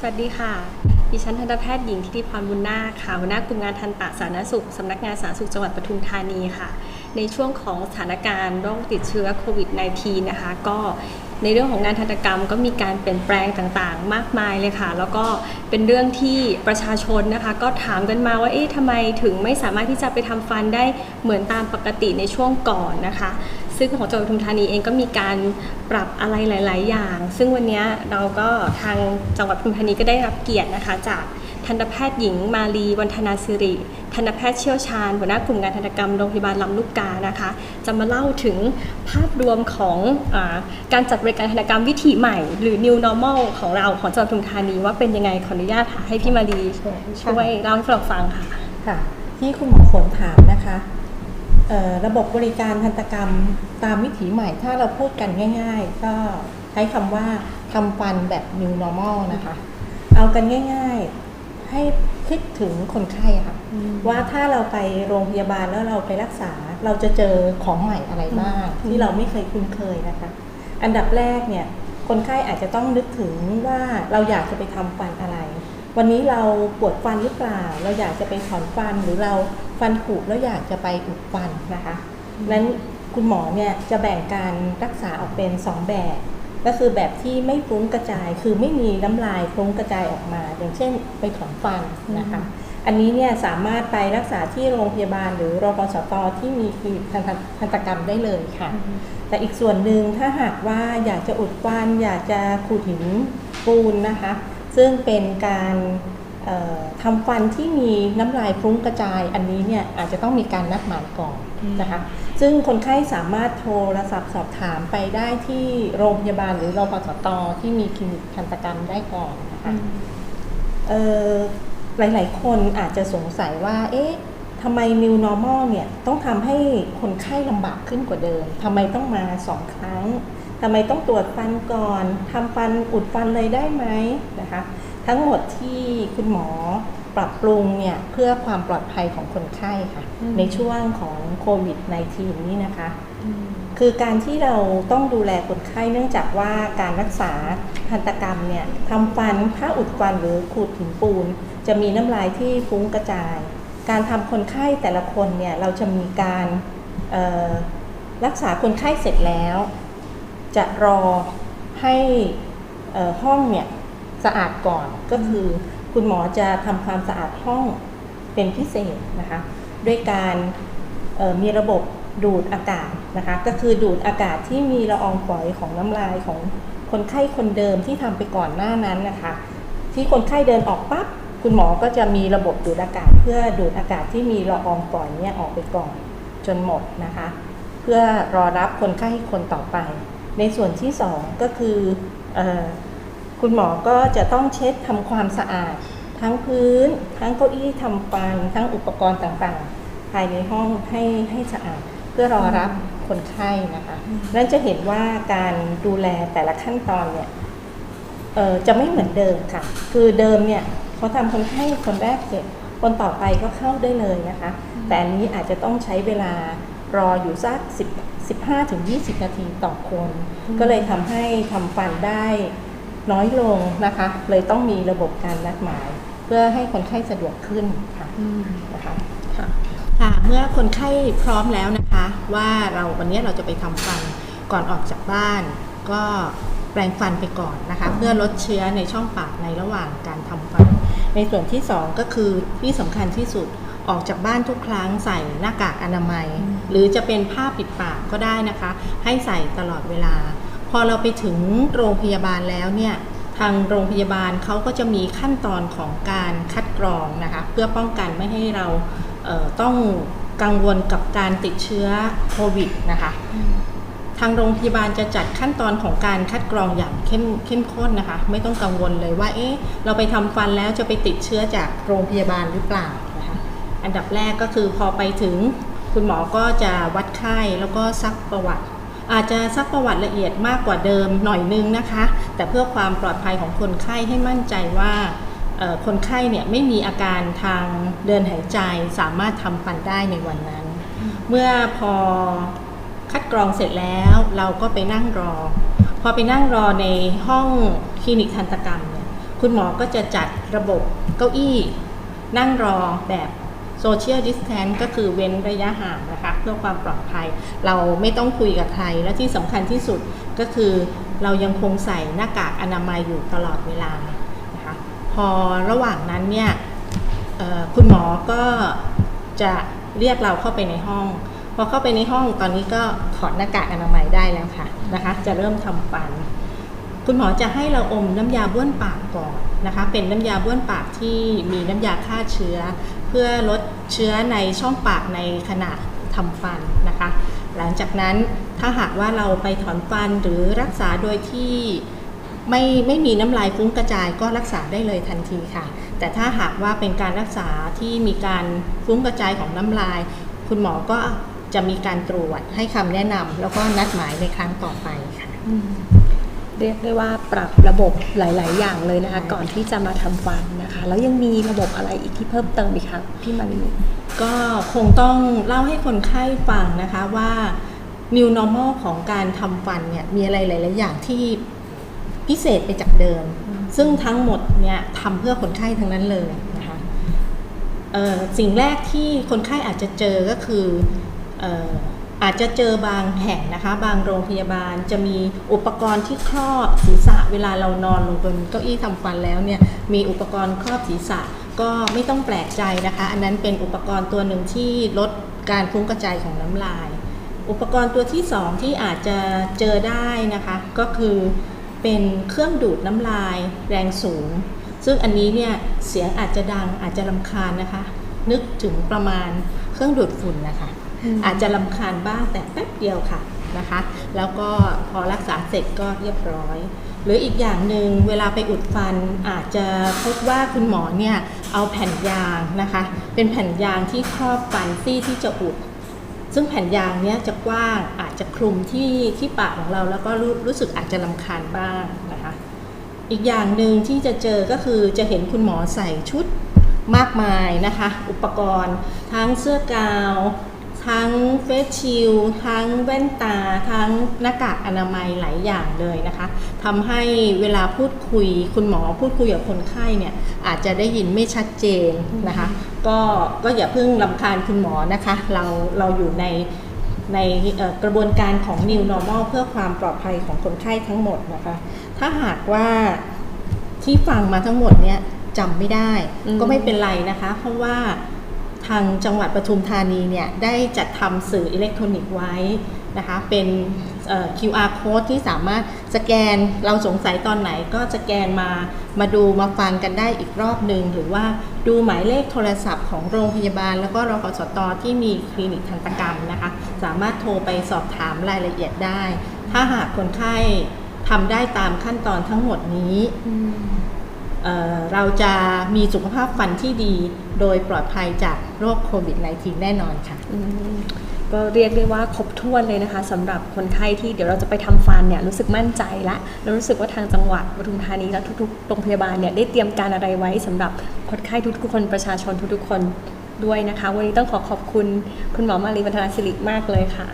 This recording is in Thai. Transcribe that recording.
สวัสดีค่ะ ดิฉันทันตแพทย์หญิงทิติพรบุญนาคค่ะหัวหน้ากลุ่มงานทันตสาธารณสุขสำนักงานสาธารณสุขจังหวัดปทุมธานีค่ะ ในช่วงของสถานการณ์โรคติดเชื้อโควิด -19 นะคะ ก็ในเรื่องของงานทันตกรรมก็มีการเปลี่ยนแปลงต่างๆ มากมายเลยค่ะ แล้วก็เป็นเรื่องที่ประชาชนนะคะ ก็ถามกันมาว่าเอ๊ะทำไมถึงไม่สามารถที่จะไปทำฟันได้เหมือนตามปกติในช่วงก่อนนะคะ ซึ่งของจังหวัดปทุมธานีเองก็มีการปรับอะไรหลาย ๆ อย่าง ซึ่งวันนี้เราก็ทางจังหวัดปทุมธานีก็ได้รับเกียรตินะคะจากทันตแพทย์หญิงมาลีวันธนาสิริ ทันตแพทย์เชี่ยวชาญหัวหน้ากลุ่มงานทันตกรรมโรงพยาบาลลำลูกกานะคะ จะมาเล่าถึงภาพรวมของอการจัดบริการทันตกรรมวิถีใหม่ หรือ new normal ของเราของจังหวัดปทุมธานีว่าเป็นยังไงขออนุญาตค่ะให้พี่มาลีช่วยเล่าให้เราฟังค่ะ ค่ะ ที่คุณหมอฝนถามนะคะ ระบบบริการทันตกรรมตามวิถีใหม่ ถ้าเราพูดกันง่าย ๆ ก็ใช้คำว่าทำฟันแบบ new normal นะคะ เอากันง่าย ๆ ให้คิดถึงคนไข้ค่ะ ว่าถ้าเราไปโรงพยาบาลแล้วเราไปรักษา เราจะเจอของใหม่อะไรบ้างอืมที่เราไม่เคยคุ้นเคยนะคะ อันดับแรกเนี่ย คนไข้อาจจะต้องนึกถึงว่าเราอยากจะไปทำฟันอะไร วันนี้เราปวดฟันหรือเปล่า เราอยากจะไปถอนฟันหรือเราฟันผุแล้วอยากจะไปอุดฟันนะคะนั้นคุณหมอเนี่ยจะแบ่งการรักษาออกเป็น 2 แบบ ก็คือแบบที่ไม่ฟุ้งกระจาย คือไม่มีน้ำลายฟุ้งกระจายออกมา อย่างเช่นไปถอนฟันนะคะ อันนี้เนี่ยสามารถไปรักษาที่โรงพยาบาล หรือโรงพยาบาลสตที่มีคลินิกทันตทันตกรรมได้เลยค่ะ แต่อีกส่วนหนึ่งถ้าหากว่าอยากจะอุดฟันอยากจะขูดหินปูนนะคะ ซึ่งเป็นการทำฟันที่มีน้ำลายฟุ้งกระจายอันนี้เนี่ยอาจจะต้องมีการนัดหมายก่อนนะคะซึ่งคนไข้สามารถโทรศัพท์สอบถามไปได้ที่โรงพยาบาลหรือรพสตที่มีคลินิกทันตกรรมได้ก่อนนะคะหลาย ๆ คนอาจจะสงสัยว่า เอ๊ะทำไม new normal เนี่ยต้องทำให้คนไข้ลำบากขึ้นกว่าเดิมทำไมต้องมาสองครั้ง ทำไมต้องตรวจฟันก่อนทำฟันอุดฟันเลยได้ไหมนะคะ ทั้งหมดที่คุณหมอปรับปรุงเนี่ยเพื่อความปลอดภัยของคนไข้ค่ะอืมในช่วงของโควิด -19 นี้นะคะ คือการที่เราต้องดูแลคนไข้เนื่องจากว่าการรักษาทันตกรรมเนี่ยทำฟันถ้าอุดฟันหรือขูดหินปูน จะมีน้ำลายที่ฟุ้งกระจาย การทำคนไข้แต่ละคนเนี่ยเราจะมีการเอ่อรักษาคนไข้เสร็จแล้ว จะรอให้ห้องเนี่ยสะอาดก่อนก็คือคุณหมอจะทำความสะอาดห้องเป็นพิเศษนะคะด้วยการมีระบบดูดอากาศนะคะก็คือดูดอากาศที่มีละอองฝอยของน้ำลายของคนไข้คนเดิมที่ทำไปก่อนหน้านั้นนะคะที่คนไข้เดินออกปั๊บคุณหมอก็จะมีระบบดูดอากาศ เพื่อดูดอากาศที่มีละอองฝอยเนี่ยออกไปก่อนจนหมดนะคะ เพื่อรอรับคนไข้คนต่อไป ในส่วนที่สองก็คือเออคุณหมอก็จะต้องเช็ดทำความสะอาด ทั้งพื้น ทั้งเก้าอี้ทำฟัน ทั้งอุปกรณ์ต่างๆ ภายในห้องให้ให้สะอาดเพื่อรอรับคนไข้นะคะนั่นจะเห็นว่าการดูแลแต่ละขั้นตอนเนี่ยเอ่อจะไม่เหมือนเดิมค่ะ คือเดิมเนี่ยเขาทำคนไข้คนแรกเสร็จคนต่อไปก็เข้าได้เลยนะคะ แต่อันนี้อาจจะต้องใช้เวลารออยู่สัก 10 15ถึง20 นาทีต่อคน ก็เลยทำให้ทำฟันได้น้อยลงนะคะ เลยต้องมีระบบการนัดหมาย เพื่อให้คนไข้สะดวกขึ้นค่ะนะคะค่ะค่ะเมื่อคนไข้พร้อมแล้วนะคะ ว่าเราวันนี้เราจะไปทำฟันก่อนออกจากบ้าน ก็แปรงฟันไปก่อนนะคะ เพื่อลดเชื้อในช่องปากในระหว่างการทำฟัน ในส่วนที่สองก็คือที่สำคัญที่สุดออกจากบ้านทุกครั้งใส่หน้ากากอนามัย หรือจะเป็นผ้าปิดปากก็ได้นะคะ ให้ใส่ตลอดเวลา พอเราไปถึงโรงพยาบาลแล้วเนี่ยทางโรงพยาบาลเขาก็จะมีขั้นตอนของการคัดกรองนะคะเพื่อป้องกันไม่ให้เราเต้องกังวลกับการติดเชื้อโควิดนะคะทางโรงพยาบาลจะจัดขั้นตอนของการคัดกรองอย่างเข้มเข้มข้นนะคะ ไม่ต้องกังวลเลยว่า เอ๊ะ เราไปทำฟันแล้วจะไปติดเชื้อจากโรงพยาบาลหรือเปล่านะคะ อันดับแรกก็คือพอไปถึง คุณหมอก็จะวัดไข้แล้วก็ซักประวัติ อาจจะซักประวัติละเอียดมากกว่าเดิมหน่อยนึงนะคะ แต่เพื่อความปลอดภัยของคนไข้ให้มั่นใจว่าคนไข้เนี่ยไม่มีอาการทางเดินหายใจสามารถทำฟันได้ในวันนั้น เมื่อพอคัดกรองเสร็จแล้วเราก็ไปนั่งรอ พอไปนั่งรอในห้องคลินิกทันตกรรมเนี่ยคุณหมอก็จะจัดระบบเก้าอี้ นั่งรอแบบ โซเชียลดิสแทนก็คือเว้นระยะห่างนะคะเพื่อความปลอดภัย เราไม่ต้องคุยกับใคร และที่สำคัญที่สุดก็คือเรายังคงใส่หน้ากากอนามัยอยู่ตลอดเวลานะคะพอระหว่างนั้นเนี่ยคุณหมอก็จะเรียกเราเข้าไปในห้อง พอเข้าไปในห้องตอนนี้ก็ถอดหน้ากากอนามัยได้แล้วค่ะนะคะ จะเริ่มทำฟัน คุณหมอจะให้เราอมน้ำยาบ้วนปากก่อนนะคะ เป็นน้ำยาบ้วนปากที่มีน้ำยาฆ่าเชื้อ เพื่อลดเชื้อในช่องปากในขณะทำฟันนะคะ หลังจากนั้นถ้าหากว่าเราไปถอนฟันหรือรักษาโดยที่ไม่ไม่มีน้ำลายฟุ้งกระจายก็รักษาได้เลยทันทีค่ะ แต่ถ้าหากว่าเป็นการรักษาที่มีการฟุ้งกระจายของน้ำลาย คุณหมอก็จะมีการตรวจให้คำแนะนำแล้วก็นัดหมายในครั้งต่อไปค่ะ เรียกได้ว่าปรับระบบหลาย ๆ อย่างเลยนะคะ ก่อนที่จะมาทำฟันนะคะ แล้วยังมีระบบอะไรอีกที่เพิ่มเติมอีกคะพี่มารีก็คงต้องเล่าให้คนไข้ฟังนะคะว่า new normal ของการทำฟันเนี่ยมีอะไรหลาย ๆ อย่างที่พิเศษไปจากเดิม ซึ่งทั้งหมดเนี่ยทำเพื่อคนไข้ทั้งนั้นเลยนะคะเอ่อสิ่งแรกที่คนไข้อาจจะเจอก็คือเอ่ อาจจะเจอบางแห่งนะคะ บางโรงพยาบาลจะมีอุปกรณ์ที่ครอบศีรษะเวลาเรานอนลงบนเก้าอี้ทำฟันแล้วเนี่ยมีอุปกรณ์ครอบศีรษะก็ไม่ต้องแปลกใจนะคะ อันนั้นเป็นอุปกรณ์ตัวหนึ่งที่ลดการฟุ้งกระจายของน้ำลาย อุปกรณ์ตัวที่สองที่อาจจะเจอได้นะคะ ก็คือเป็นเครื่องดูดน้ำลายแรงสูง ซึ่งอันนี้เนี่ยเสียงอาจจะดังอาจจะลำคาญนะคะ นึกถึงประมาณเครื่องดูดฝุ่นนะคะ อาจจะลำคาญบ้างแต่แป๊บเดียวค่ะนะคะ แล้วก็พอรักษาเสร็จก็เรียบร้อย หรืออีกอย่างหนึ่งเวลาไปอุดฟันอาจจะพบว่าคุณหมอเนี่ยเอาแผ่นยางนะคะ เป็นแผ่นยางที่ครอบฟันซี่ที่จะอุดซึ่งแผ่นยางเนี้ยจะกว้างอาจจะคลุมที่ที่ปากของเราแล้วก็รู้รู้สึกอาจจะลำคาญบ้างนะคะ อีกอย่างหนึ่งที่จะเจอก็คือจะเห็นคุณหมอใส่ชุดมากมายนะคะ อุปกรณ์ทั้งเสื้อกาว ทั้งเฟสชิลทั้งแว่นตา ทั้งหน้ากากอนามัยหลายอย่างเลยนะคะทำให้เวลาพูดคุย คุณหมอพูดคุยกับคนไข้เนี่ยอาจจะได้ยินไม่ชัดเจนนะคะ ก็ก็อย่าเพิ่งลำคาญคุณหมอนะคะ เราเราอยู่ในในกระบวนการของ New Normal เพื่อความปลอดภัยของคนไข้ทั้งหมดนะคะ ถ้าหากว่าที่ฟังมาทั้งหมดเนี่ยจำไม่ได้ก็ไม่เป็นไรนะคะ เพราะว่า ทางจังหวัดปทุมธานีเนี่ยได้จัดทำสื่ออิเล็กทรอนิกส์ไว้นะคะเป็น QR code ที่สามารถสแกนเราสงสัยตอนไหนก็สแกนมามาดูมาฟังกันได้อีกรอบหนึ่งหรือว่าดูหมายเลขโทรศัพท์ของโรงพยาบาล แล้วก็รพสตที่มีคลินิกทันตกรรมนะคะสามารถโทรไปสอบถามรายละเอียดได้ ถ้าหากคนไข้ทำได้ตามขั้นตอนทั้งหมดนี้ เเราจะมีสุขภาพฟันที่ดีโดยปลอดภัยจากโรคโควิด -19 แน่นอนค่ะก็เรียกได้ว่าครบถ้วนเลยนะคะสำหรับคนไข้ที่เดี๋ยวเราจะไปทำฟันเนี่ยรู้สึกมั่นใจและแล้วรู้สึกว่าทางจังหวัดปทุมธานีและทุกๆโรงพยาบาลเนี่ยได้เตรียมการอะไรไว้สำหรับคนไข้ทุกๆคนประชาชนทุกๆคนด้วยนะคะ วันนี้ต้องขอขอบคุณคุณหมอมารีบรรณสิริมากเลยค่ะ